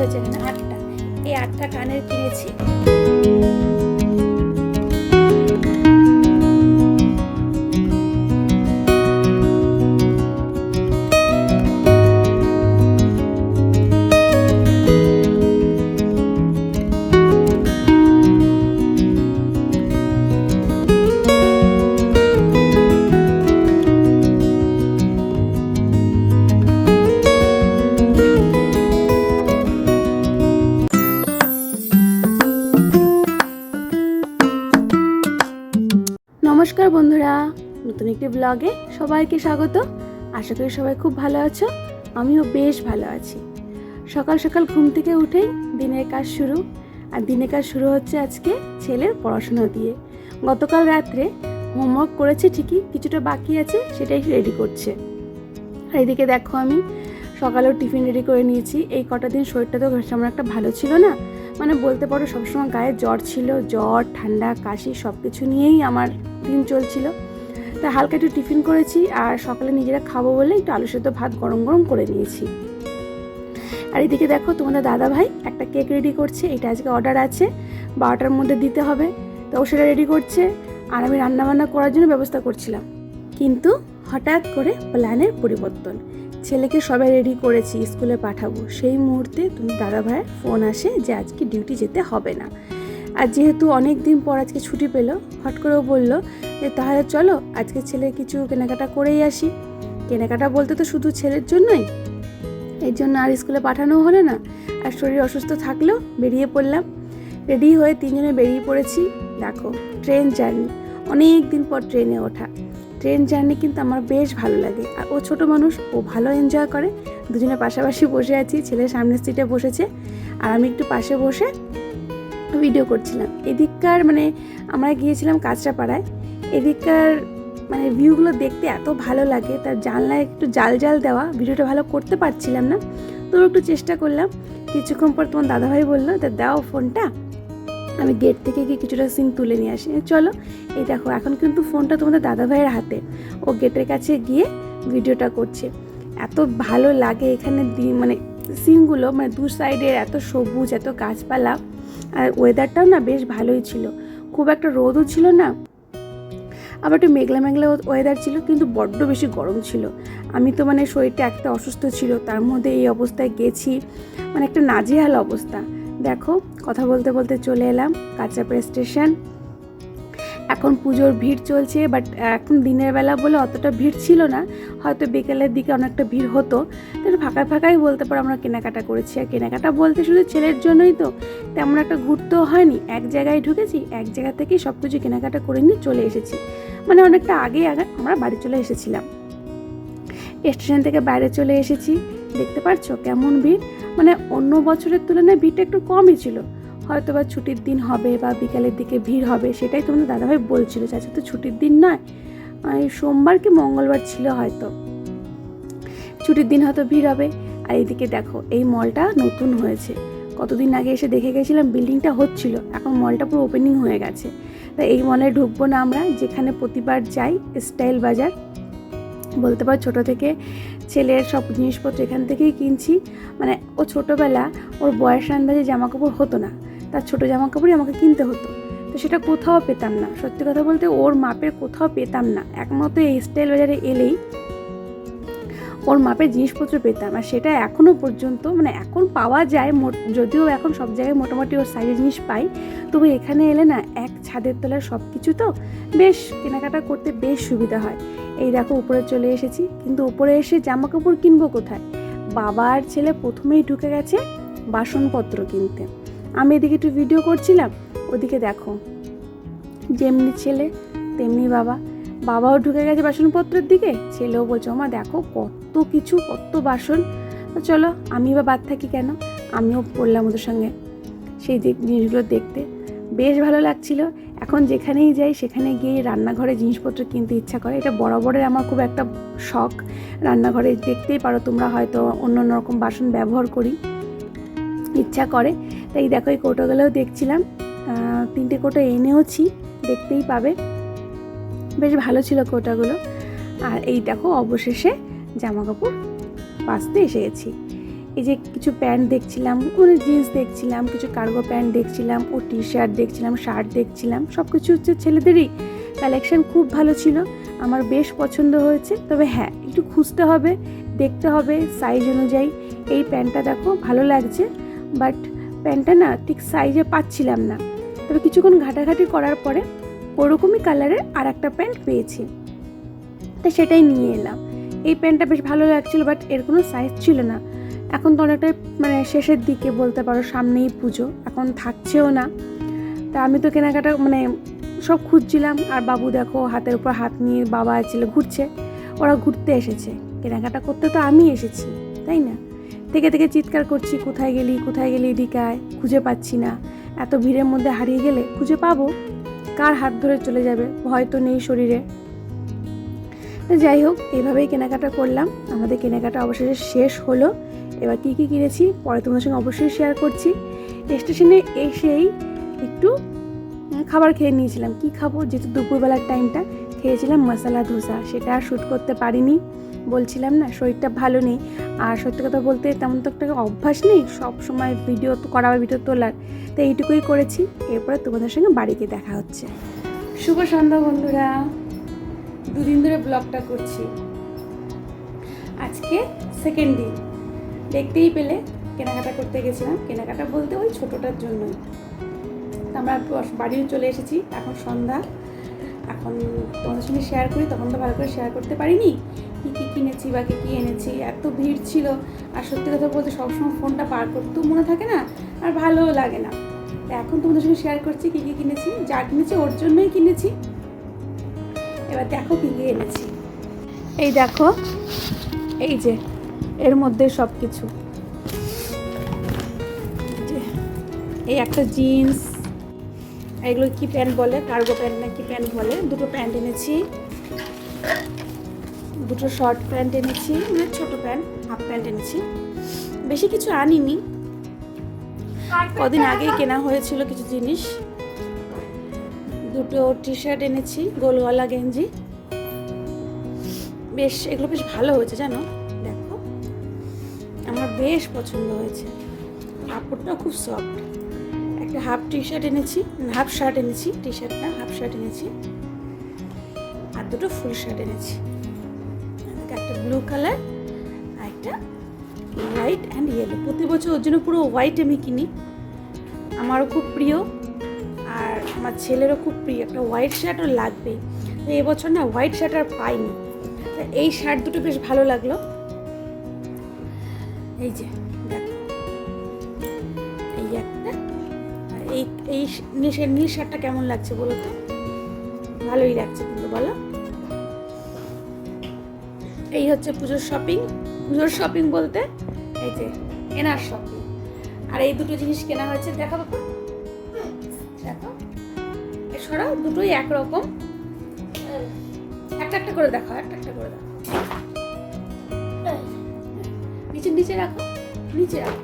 হয়েছে এখানে আটটা। এই আটটা কানের কিনেছি। নতুন একটি ব্লগে সবাইকে স্বাগত। আশা করি সবাই খুব ভালো আছো, আমিও বেশ ভালো আছি। সকাল সকাল ঘুম থেকে উঠেই দিনের কাজ শুরু। আর দিনের কাজ শুরু হচ্ছে আজকে ছেলের পড়াশোনা দিয়ে। গতকাল রাত্রে হোমওয়ার্ক করেছে ঠিকই, কিছুটা বাকি আছে সেটাই রেডি করছে। আর এদিকে দেখো আমি, সকালেও টিফিন রেডি করে নিয়েছি। এই কটা দিন শরীরটা তো তেমন একটা ভালো ছিল না। মানে বলতে পারো সবসময় গায়ে জ্বর ছিল, জ্বর, ঠান্ডা, কাশি সব কিছু নিয়েই আমার দিন চলছিল। তা হালকা একটু টিফিন করেছি আর সকালে নিজেরা খাব বলে একটু আলু সেদ্ধ ভাত গরম গরম করে নিয়েছি। আর এদিকে দেখো তোমাদের দাদা ভাই একটা কেক রেডি করছে, এটা আজকে অর্ডার আছে, বারোটার মধ্যে দিতে হবে। তো ও সেটা রেডি করছে আর আমি রান্নাবান্না করার জন্য ব্যবস্থা করছিলাম। কিন্তু হঠাৎ করে প্ল্যানের পরিবর্তন, ছেলেকে সবাই রেডি করেছি স্কুলে পাঠাবো, সেই মুহূর্তে তুমি দাদা ভাইয়ের ফোন আসে যে আজকে ডিউটি যেতে হবে না। আর যেহেতু অনেক দিন পর আজকে ছুটি পেল, হট করেও বলল যে, তাহলে চলো, আজকে ছেলের কিছু কেনাকাটা করেই আসি। কেনাকাটা বলতে তো শুধু ছেলের জন্যই। এর জন্য আর স্কুলে পাঠানো হলো না। আর শরীর অসুস্থ থাকলেও বেরিয়ে পড়লাম। রেডি হয়ে তিনজনে বেরিয়ে পড়েছি। দেখো, ট্রেন জার্নি অনেক দিন পর ট্রেনে ওঠা। ট্রেন জার্নি কিন্তু আমার বেশ ভালো লাগে। আর ও ছোট মানুষ, ও ভালো এনজয় করে। দুজনে পাশাপাশি বসে আছি। ছেলে সামনের সিটে বসেছে। আর আমি একটু পাশে বসে ভিডিও করছিলাম। এদিককার মানে আমরা গিয়েছিলাম কাঁচরাপাড়ায়। এদিককার মানে ভিউগুলো দেখতে এত ভালো লাগে, তার জানলায় একটু জাল জাল দেওয়া, ভিডিওটা ভালো করতে পারছিলাম না। তবু একটু চেষ্টা করলাম। কিছুক্ষণ পর তোমার দাদাভাই বলল তা দাও ফোনটা। আমি গেট থেকে গিয়ে কিছুটা সিন তুলে নিয়ে আসি। চলো, এই দেখো, এখন কিন্তু ফোনটা তোমাদের দাদাভাইয়ের হাতে। ও গেটের কাছে গিয়ে ভিডিওটা করছে। এত ভালো লাগে এখানে মানে সিনগুলো মানে দু সাইডের এত সবুজ, এত গাছপালা। আর ওয়েদারটাও না বেশ ভালোই ছিল। খুব একটা রোদও ছিল না, আবার একটু মেঘলা মেঘলা ওয়েদার ছিল, কিন্তু বড্ড বেশি গরম ছিল। আমি তো মানে শরীরটা একটা অসুস্থ ছিল, তার মধ্যে এই অবস্থায় গেছি। মানে একটা নাজেহাল অবস্থা। দেখো, কথা বলতে বলতে চলে এলাম কাঁচাপড়া স্টেশন এখন পুজোর ভিড় চলছে বাট এখন দিনের বেলা বলে অতটা ভিড় ছিল না। হয়তো বিকেলের দিকে অনেকটা ভিড় হতো। তাহলে ফাঁকায় ফাঁকাই বলতে পারো আমরা কেনাকাটা করেছি। আর কেনাকাটা বলতে শুধু ছেলের জন্যই তো, তেমন একটা ঘুরতেও হয়নি। এক জায়গায় ঢুকেছি, এক জায়গা থেকেই সব কিছু কেনাকাটা করে নিয়ে চলে এসেছি। মানে অনেকটা আগে আগে আমরা বাড়ি চলে এসেছিলাম। স্টেশন থেকে বাইরে চলে এসেছি। দেখতে পারছ কেমন ভিড়? মানে অন্য বছরের তুলনায় ভিড়টা একটু কমই ছিল। হয়তো বা ছুটির দিন হবে বা বিকালের দিকে ভিড় হবে, সেটাই তোমাদের দাদাভাই বলছিল যে আজকে তো ছুটির দিন নয়। সোমবার কি মঙ্গলবার ছিল হয়তো। ছুটির দিন হয়তো ভিড় হবে। আর এইদিকে দেখো, এই মলটা নতুন হয়েছে। কতদিন আগে এসে দেখে গেছিলাম বিল্ডিংটা হচ্ছিল, এখন মলটা পুরো ওপেনিং হয়ে গেছে। তা এই মলে ঢুকবো না আমরা, যেখানে প্রতিবার যাই, স্টাইল বাজার। বলতে পারো ছোটো থেকে ছেলের সব জিনিসপত্র এখান থেকেই কিনছি। মানে ও ছোটোবেলা ওর বয়স আন্দাজে জামা কাপড় হতো না। তার ছোটো জামা কাপড়ই আমাকে কিনতে হতো। তো সেটা কোথাও পেতাম না। সত্যি কথা বলতে ওর মাপের কোথাও পেতাম না। একমাত্র এই স্টাইল বাজারে এলেই ওর মাপের জিনিসপত্র পেতাম। আর সেটা এখনও পর্যন্ত মানে এখন পাওয়া যায় যদিও এখন সব জায়গায় মোটামুটি ওর সাইজের জিনিস পাই। তবু এখানে এলে না, এক ছাদের তলার সব কিছু তো বেশ কেনাকাটা করতে বেশ সুবিধা হয়। এই দেখো উপরে চলে এসেছি। কিন্তু উপরে এসে জামা কাপড় কিনবো কোথায়? বাবার ছেলে প্রথমেই ঢুকে গেছে বাসনপত্র কিনতে। আমি এদিকে একটু ভিডিও করছিলাম, ওদিকে দেখো। যেমনি ছেলে, তেমনি বাবা। বাবাও ঢুকে গেছে বাসনপত্রের দিকে, ছেলেও বলছে মা দেখো কত কিছু, কত বাসন। চলো, আমি বা বাদ থাকি কেন? আমিও পড়লাম ওদের সঙ্গে সেই জিনিসগুলো দেখতে। বেশ ভালো লাগছিল। এখন যেখানেই যাই, সেখানে গিয়ে রান্নাঘরে জিনিসপত্র কিনতে ইচ্ছা করে। এটা বরাবরের আমার খুব একটা শখ। রান্নাঘরে দেখতেই পারো তোমরা হয়তো অন্য রকম বাসন ব্যবহার করি। ইচ্ছা করে। তাই দেখো এই কৌটোগুলোও দেখছিলাম। তিনটে কৌটো এনেওছি, দেখতেই পাবে। বেশ ভালো ছিল কৌটাগুলো। আর এই দেখো, অবশেষে জামা কাপড় বাঁচতে এসে গেছি। এই যে কিছু প্যান্ট দেখছিলাম মানে জিন্স দেখছিলাম, কিছু কার্গো প্যান্ট দেখছিলাম, ও টি শার্ট দেখছিলাম শার্ট দেখছিলাম সব কিছু হচ্ছে ছেলেদেরই। কালেকশন খুব ভালো ছিল, আমার বেশ পছন্দ হয়েছে। তবে হ্যাঁ একটু খুঁজতে হবে, দেখতে হবে সাইজ অনুযায়ী। এই প্যান্টটা দেখো, ভালো লাগছে বাট প্যান্টটা না ঠিক সাইজে পাচ্ছিলাম না। তবে কিছুক্ষণ ঘাটাঘাটি করার পরে ওরকমই কালারের আর একটা প্যান্ট পেয়েছি। তো সেটাই নিয়ে এলাম। এই প্যান্টটা বেশ ভালো লাগছিল বাট এর কোনো সাইজ ছিল না। এখন তো অনেকটা মানে শেষের দিকে বলতে পারো, সামনেই পুজো, এখন থাকছেও না। তা আমি তো কেনাকাটা মানে সব খুঁজছিলাম, আর বাবু দেখো হাতের উপর হাত নিয়ে বাবা ছিল, ঘুরছে। ওরা ঘুরতে এসেছে। কেনাকাটা করতে তো আমি এসেছি, তাই না? থেকে থেকে চিৎকার করছি, কোথায় গেলি কোথায় গেলি আয়, খুঁজে পাচ্ছি না। এত ভিড়ের মধ্যে হারিয়ে গেলে খুঁজে পাবো? কার হাত ধরে চলে যাবে? ভয় তো নেই শরীরে। যাই হোক এইভাবেই কেনাকাটা করলাম। আমাদের কেনাকাটা অবশেষে শেষ হলো। এবার কী কী কিনেছি, পরে তোমাদের সঙ্গে অবশ্যই শেয়ার করছি। স্টেশনে এসেই একটু খাবার খেয়ে নিয়েছিলাম। কি খাব? যেহেতু দুপুরবেলার টাইমটা খেয়েছিলাম মশলা ধোসা। সেটা আর শ্যুট করতে পারিনি। বলছিলাম না, শরীরটা ভালো নেই। আর সত্যি কথা বলতে তেমন তো একটা অভ্যাস নেই, সব সময় ভিডিও তো করা বা ভিডিও তোলার। তো এইটুকুই করেছি, এরপরে তোমাদের সঙ্গে বাড়িতে দেখা হচ্ছে। শুভ সন্ধ্যা বন্ধুরা। দুদিন ধরে ব্লগটা করছি। আজকে সেকেন্ড দিন। দেখতেই পেলে কেনাকাটা করতে গেছিলাম। কেনাকাটা বলতে ওই ছোটোটার জন্যই। আমরা বাড়িও চলে এসেছি, এখন সন্ধ্যা। এখন তোমাদের সঙ্গে শেয়ার করি, তখন তো ভালো করে শেয়ার করতে পারিনি। কিনেছি বা কী কী এনেছি, এত ভিড় ছিল। আর সত্যি কথা বলতে সবসময় ফোনটা পার করতেও মনে থাকে না, আর ভালোও লাগে না। এখন তোমাদের সঙ্গে শেয়ার করছি কী কী কিনেছি, যা কিনেছি ওর জন্যই কিনেছি। এবার দেখো কী কী এনেছি। এই দেখো, এই যে, এর মধ্যে সব কিছু এই একটা জিন্স এগুলো কি প্যান্ট বলে? কার্গো প্যান্ট না কি প্যান্ট বলে? দুটো প্যান্ট এনেছি। দুটো শর্ট প্যান্ট এনেছি মানে ছোটো প্যান্ট হাফ প্যান্ট এনেছি। বেশি কিছু আনিনি। কদিন আগেই কেনা হয়েছিল কিছু জিনিস। দুটো টি শার্ট এনেছি গোলগলা গেঞ্জি। বেশ, এগুলো বেশ ভালো হয়েছে, জানো? দেখো। আমার বেশ পছন্দ হয়েছে। কাপড়টাও খুব সফট একটা হাফ টি শার্ট এনেছি হাফ শার্ট এনেছি টি শার্ট না হাফ শার্ট এনেছি। আর দুটো ফুল শার্ট এনেছি। ব্লু কালার আর একটা হোয়াইট অ্যান্ড ইয়েলো। প্রতি বছর ওর জন্য পুরো হোয়াইট আমি কিনি। আমারও খুব প্রিয় আর আমার ছেলেরও খুব প্রিয়। একটা হোয়াইট শার্টও লাগবেই। তো এবছর না হোয়াইট শার্ট আর পাইনি। তা এই শার্ট দুটো বেশ ভালো লাগল। এই যে এই একটা এই এই নীল শার্টটা কেমন লাগছে বলো তো? ভালোই লাগছে কিন্তু, বলো। এই হচ্ছে পুজোর শপিং পুজোর শপিং বলতে এই যে কেনার শপিং আর এই দুটো জিনিস কেনা হয়েছে দেখো বাবা দেখো। এছাড়াও দুটোই একরকম। একটা একটা করে দেখো একটা একটা করে দেখো নিচে নিচে রাখো নিচে রাখো।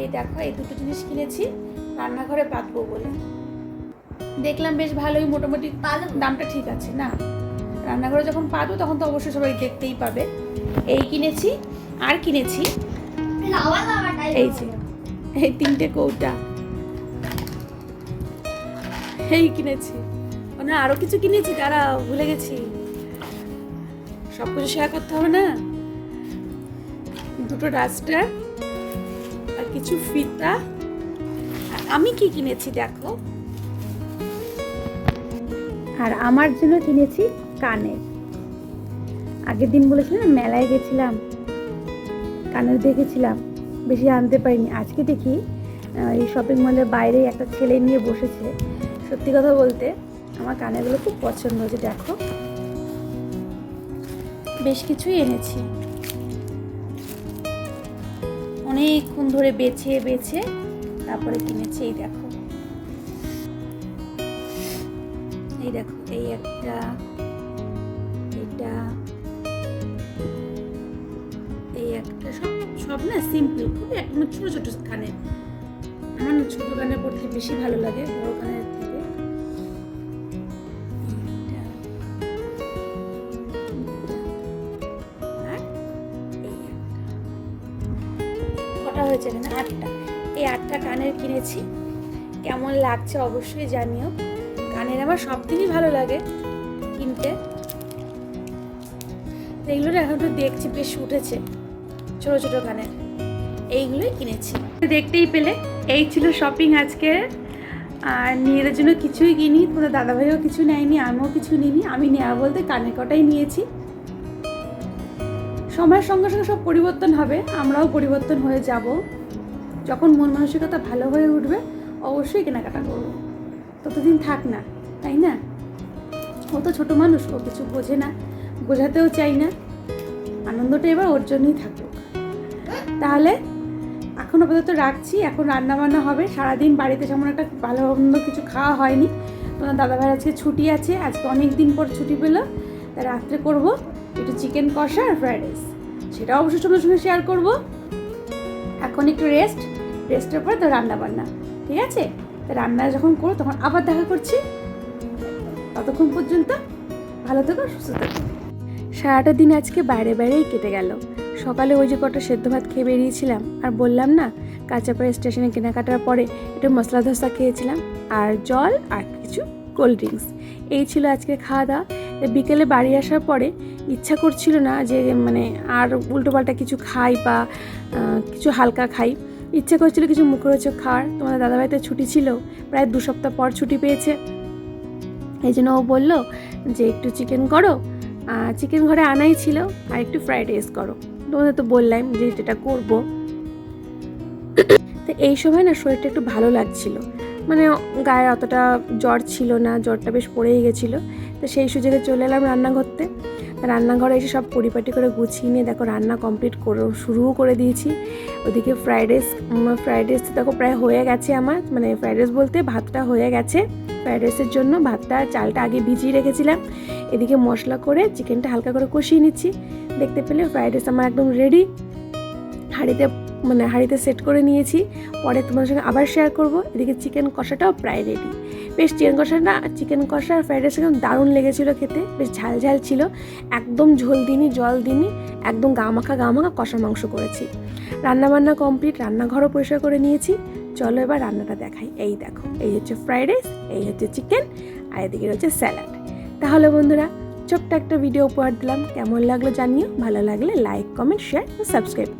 এই দেখো এই দুটো জিনিস কিনেছি রান্নাঘরে পাতবো বলে। দেখলাম বেশ ভালোই মোটামুটি দামটা ঠিক আছে না? রান্নাঘরে যখন পাবো তখন তো অবশ্যই সবাই দেখতেই পাবে। এই কিনেছি আর কিনেছি। এই যে এই তিনটে কৌটা। এই কিনেছি। মানে আরও কিছু কিনেছি তারা ভুলে গেছি। সব কিছু শেয়ার করতে হবে না? দুটো ডাস্টার আর কিছু ফিতা। আর আমি কি কিনেছি দেখো। আর আমার জন্য কিনেছি কানের আগের দিন বলেছিলাম, মেলায় গেছিলাম কানের দেখেছিলাম, বেশি আনতে পারিনি। আজকে দেখি এই শপিং মলের বাইরে একটা ছেলে নিয়ে বসেছে। সত্যি কথা বলতে, আমার কানেরগুলো খুব পছন্দ হয়েছে, দেখো। বেশ কিছুই এনেছি। অনেকক্ষণ ধরে বেছে বেছে, তারপরে কিনেছি, এই দেখো। এই দেখো, এই একটা এটা, এই একটা সব সব না সিম্পল খুবই একদম ছোট ছোট কানের আমার ছোট কানে পড়তে বেশি ভালো লাগে, বড় কানের থেকে। এইটা। কটা হয়েছে এখানে? আটটা। এই আটটা কানের কিনেছি। কেমন লাগছে অবশ্যই জানিও। কানের আমার সব দিনই ভালো লাগে কিনতে। এগুলো এখন তো দেখছি, বেশ উঠেছে। ছোট ছোট কানের এইগুলোই কিনেছি। দেখতেই পেলে, এই ছিল শপিং আজকে। আর নিজেদের জন্য কিছুই কিনি, তোমাদের দাদাভাইও কিছু নেয়নি, আমিও কিছু নিইনি। আমি নেওয়া বলতে কানের কটাই নিয়েছি। সময়ের সঙ্গে সঙ্গে সব পরিবর্তন হবে, আমরাও পরিবর্তন হয়ে যাব। যখন মন মানসিকতা ভালো হয়ে উঠবে, অবশ্যই কেনাকাটা করব। ততদিন থাক না, তাই না? ও তো ছোটো মানুষ, ও কিছু বোঝে না। বোঝাতেও চাই না। আনন্দটা এবার ওর জন্যই থাকুক। তাহলে এখন আপাতত রাখছি। এখন রান্না বান্না হবে। সারাদিন বাড়িতে যেমন একটা ভালো মন্দ কিছু খাওয়া হয়নি। তোমার দাদাভাই আজকে ছুটি আছে। আজকে অনেক দিন পর ছুটি পেল। তা রাত্রে করব একটু চিকেন কষা আর ফ্রাইড রাইস। সেটা অবশ্যই তোমাদের সঙ্গে শেয়ার করব। এখন একটু রেস্ট রেস্টের পরে তো রান্না বান্না ঠিক আছে? তা রান্না যখন করো, তখন আবার দেখা করছি। ততক্ষণ পর্যন্ত ভালো থেকো, সুস্থ থেকো। সারাটা দিন আজকে বাইরে বাইরেই কেটে গেল। সকালে ওই যে কটা সেদ্ধ ভাত খেয়ে বেরিয়েছিলাম, আর বললাম না কাঁচাপাড়া স্টেশনে কেনাকাটার পরে একটু মশলা ধোসা খেয়েছিলাম, আর জল, আর কিছু কোল্ড ড্রিঙ্কস। এই ছিল আজকে খাওয়া দাওয়া। বিকেলে বাড়ি আসার পরে ইচ্ছা করছিল না যে মানে আর উল্টোপাল্টা কিছু খাই বা কিছু হালকা খাই। ইচ্ছা করছিল কিছু মুখরোচক খাওয়ার। তোমাদের দাদাভাই তো ছুটি ছিল, প্রায় দু সপ্তাহ পর ছুটি পেয়েছে। এই জন্য ও বলল যে, একটু চিকেন করো চিকেন ঘরে আনাই ছিল, আর একটু ফ্রাইড রাইস করো। তোমাদের তো বললাম যে যেটা করব। তো এই সময় না শরীরটা একটু ভালো লাগছিল। মানে গায়ে অতটা জ্বর ছিল না, জ্বরটা বেশ পড়েই গেছিল। তো সেই সুযোগে চলে এলাম রান্নাঘরতে। রান্নাঘরে এসে সব পরিপাটি করে গুছিয়ে নিয়ে দেখো রান্না কমপ্লিট করে, শুরুও করে দিয়েছি। ওদিকে ফ্রাইড রাইস ফ্রাইড রাইস দেখো প্রায় হয়ে গেছে আমার। মানে ফ্রাইড রাইস বলতে ভাতটা হয়ে গেছে। ফ্রাইড রাইসের জন্য ভাতটা চালটা আগে ভিজিয়ে রেখেছিলাম। এদিকে মশলা করে চিকেনটা হালকা করে কষিয়ে নিচ্ছি। দেখতে পেলে ফ্রাইড রাইস আমার একদম রেডি হাঁড়িতে মানে হাঁড়িতে সেট করে নিয়েছি। পরে তোমাদের সঙ্গে আবার শেয়ার করব। এদিকে চিকেন কষাটাও প্রায় রেডি বেশ চিকেন কষাটা চিকেন কষা আর ফ্রাইড রাইস একদম দারুণ লেগেছিলো খেতে। বেশ ঝাল ঝাল ছিল। একদম ঝোল দিনি জল দিনি একদম গা গামাখা গামাখা কষা মাংস করেছি। রান্নাবান্না কমপ্লিট রান্নাঘরও পরিষ্কার করে নিয়েছি। চলো এবার রান্নাটা দেখাই। এই দেখো, এই হচ্ছে ফ্রাইড রাইস এই হচ্ছে চিকেন আর এদিকে হচ্ছে স্যালাড তাহলে বন্ধুরা, ছোট্ট একটা ভিডিও উপহার দিলাম। কেমন লাগল জানিও? ভালো লাগলে লাইক কমেন্ট শেয়ার সাবস্ক্রাইব